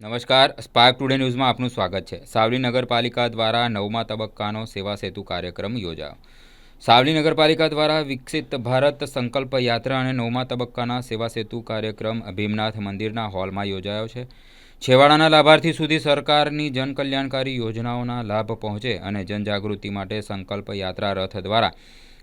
નમસ્કાર spark today ન્યૂઝમાં આપનું સ્વાગત છે. સાવલી નગરપાલિકા દ્વારા નવમા તબક્કાનો સેવા સેતુ કાર્યક્રમ યોજાયો. સાવલી નગરપાલિકા દ્વારા વિકસિત ભારત સંકલ્પ યાત્રા અને નવમા તબક્કાના સેવા સેતુ કાર્યક્રમ ભીમનાથ મંદિરના હોલમાં યોજાયો છે. છેવાડાના લાભાર્થી સુધી સરકારની જનકલ્યાણકારી યોજનાઓના લાભ પહોંચે અને જનજાગૃતિ માટે સંકલ્પ યાત્રા રથ દ્વારા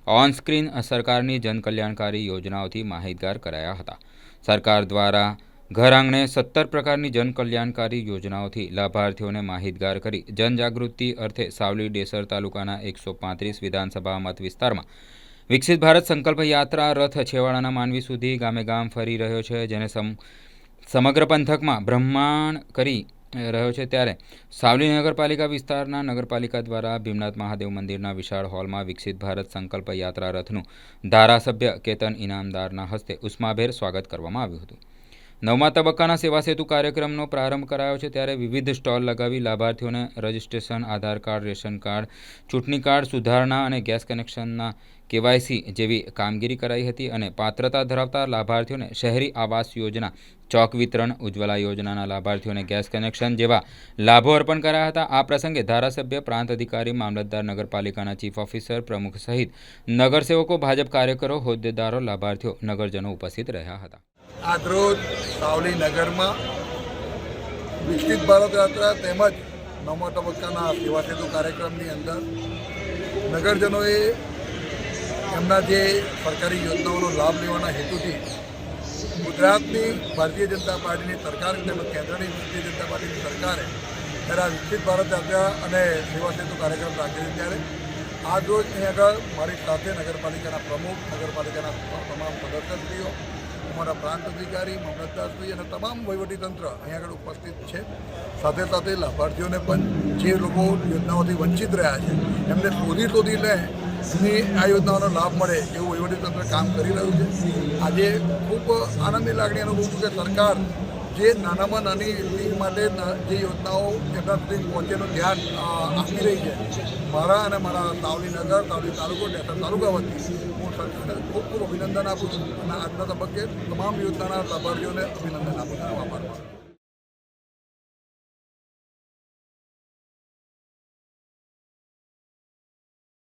ઓન સ્ક્રીન સરકારની જનકલ્યાણકારી યોજનાઓથી માહિતગાર કરાયા હતા. સરકાર દ્વારા ઘર આંગણે સત્તર પ્રકારની જનકલ્યાણકારી યોજનાઓથી લાભાર્થીઓને માહિતગાર કરી જનજાગૃતિ અર્થે સાવલી ડેસર તાલુકાના એકસો પાંત્રીસ વિધાનસભા મત વિસ્તારમાં વિકસિત ભારત સંકલ્પ યાત્રા રથ છેવાડાના માનવી સુધી ગામે ગામ ફરી રહ્યો છે, જેને સમ, સમગ્ર પંથકમાં બ્રહ્માંડ કરી રહ્યો છે. ત્યારે સાવલી નગરપાલિકા વિસ્તારના નગરપાલિકા દ્વારા ભીમનાથ મહાદેવ મંદિરના વિશાળ હોલમાં વિકસિત ભારત સંકલ્પ યાત્રા રથનું ધારાસભ્ય કેતન ઇનામદારના હસ્તે ઉષ્માભેર સ્વાગત કરવામાં આવ્યું હતું. નવમા તબક્કાના સેવા સેતુ કાર્યક્રમનો પ્રારંભ કરાયો છે ત્યારે વિવિધ સ્ટોલ લગાવી લાભાર્થીઓને registration, Aadhaar card, ration card, ચૂંટણી કાર્ડ સુધારણા અને ગેસ કનેક્શનના કેવાયસી જેવી કામગીરી કરાઈ હતી અને પાત્રતા ધરાવતા લાભાર્થીઓને શહેરી આવાસ યોજના, ચોક વિતરણ ઉજ્જવલા યોજનાના લાભાર્થીઓને ગેસ કનેક્શન જેવા લાભો અર્પણ કરાયા હતા. આ પ્રસંગે ધારાસભ્ય, પ્રાંત અધિકારી, મામલતદાર, નગરપાલિકાના ચીફ ઓફિસર, પ્રમુખ સહિત નગરસેવકો, ભાજપ કાર્યકરો, હોદ્દેદારો, લાભાર્થીઓ, નગરજનો ઉપસ્થિત રહ્યા હતા. આજરોજ સાવલી નગરમાં વિકસિત ભારત યાત્રા તેમજ નવમા તબક્કાના સેવા સેતુ કાર્યક્રમની અંદર નગરજનોએ એમના જે સરકારી યોજનાઓનો લાભ લેવાના હેતુથી ગુજરાતની ભારતીય જનતા પાર્ટીની સરકાર તેમજ કેન્દ્રની ભારતીય જનતા પાર્ટીની સરકારે ત્યારે વિકસિત ભારત યાત્રા અને સેવા સેતુ કાર્યક્રમ રાખેલ ત્યારે આજ રોજ અહીં આગળ મારી સાથે નગરપાલિકાના પ્રમુખ, નગરપાલિકાના તમામ સદસ્યશ્રીઓ અમારા પ્રાંત અધિકારી મામલતદારશ્રી અને તમામ વહીવટીતંત્ર અહીંયા આગળ ઉપસ્થિત છે. સાથે સાથે લાભાર્થીઓને પણ જે લોકો યોજનાઓથી વંચિત રહ્યા છે, એમને શોધી શોધી લે એની આ યોજનાઓનો લાભ મળે એવું વહીવટીતંત્ર કામ કરી રહ્યું છે. આજે ખૂબ આનંદની લાગણી અનુભવું છું કે સરકાર જે નાનામાં નાની લીગ માટે જે યોજનાઓ એમના સુધી પહોંચેનું ધ્યાન આપી રહી છે મારા અને મારા તાવલી નગર તાવલી તાલુકો ડેસર તાલુકા વતી હું સરકારને ખૂબ ખૂબ અભિનંદન આપું છું અને આજના તબક્કે તમામ યોજનાના લાભાર્થીઓને અભિનંદન આપું છું આભાર.